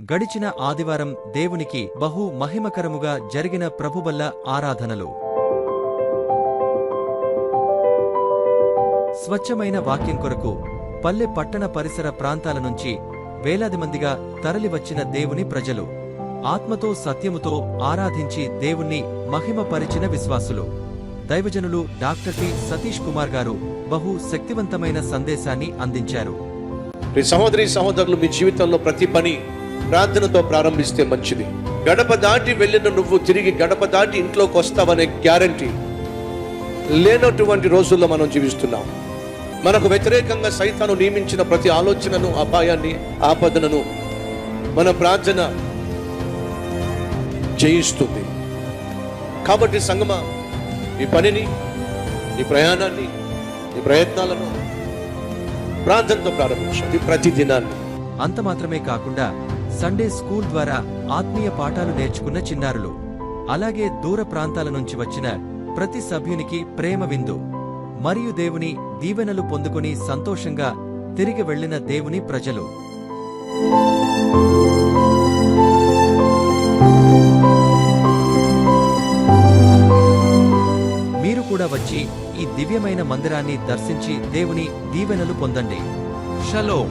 గడిచిన ఆదివారం దేవునికి బహు మహిమకరముగా జరిగిన ప్రభుబల్ల ఆరాధనలు. స్వచ్ఛమైన వాక్యం కొరకు పల్లె పట్టణ పరిసర ప్రాంతాల నుంచి వేలాది మందిగా తరలివచ్చిన దేవుని ప్రజలు ఆత్మతో సత్యముతో ఆరాధించి దేవుణ్ణి మహిమపరిచిన విశ్వాసులు. దైవజనులు డాక్టర్ టి సతీష్ కుమార్ గారు బహు శక్తివంతమైన సందేశాన్ని అందించారు. సహోదరి సహోదరులు మీ జీవితంలో ప్రతి పని ప్రార్థనతో ప్రారంభిస్తే మంచిది. గడప దాటి వెళ్ళిన నువ్వు తిరిగి గడప దాటి ఇంట్లోకి వస్తావనే గ్యారంటీ. లేనటువంటి రోజుల్లో మనం జీవిస్తున్నాం. మనకు వ్యతిరేకంగా సైతాను నియమించిన ప్రతి ఆలోచనను అపాయాన్ని ఆపదనను మన ప్రార్థన జయిస్తుంది. కాబట్టి సంగమ ఈ పనిని ఈ ప్రయాణాన్ని ఈ ప్రయత్నాలను ప్రార్థనతో ప్రారంభించండి. ప్రతి దినాన్ని అంత మాత్రమే కాకుండా సండే స్కూల్ ద్వారా ఆత్మీయ పాఠాలు నేర్చుకున్న చిన్నారులు. అలాగే దూర ప్రాంతాల నుంచి వచ్చిన ప్రతి సభ్యునికి ప్రేమ విందు. మరియు దేవుని దీవెనలు పొందుకుని సంతోషంగా తిరిగి వెళ్ళిన దేవుని ప్రజలు. మీరు కూడా వచ్చి ఈ దివ్యమైన మందిరాన్ని దర్శించి దేవుని దీవెనలు పొందండి. షలో.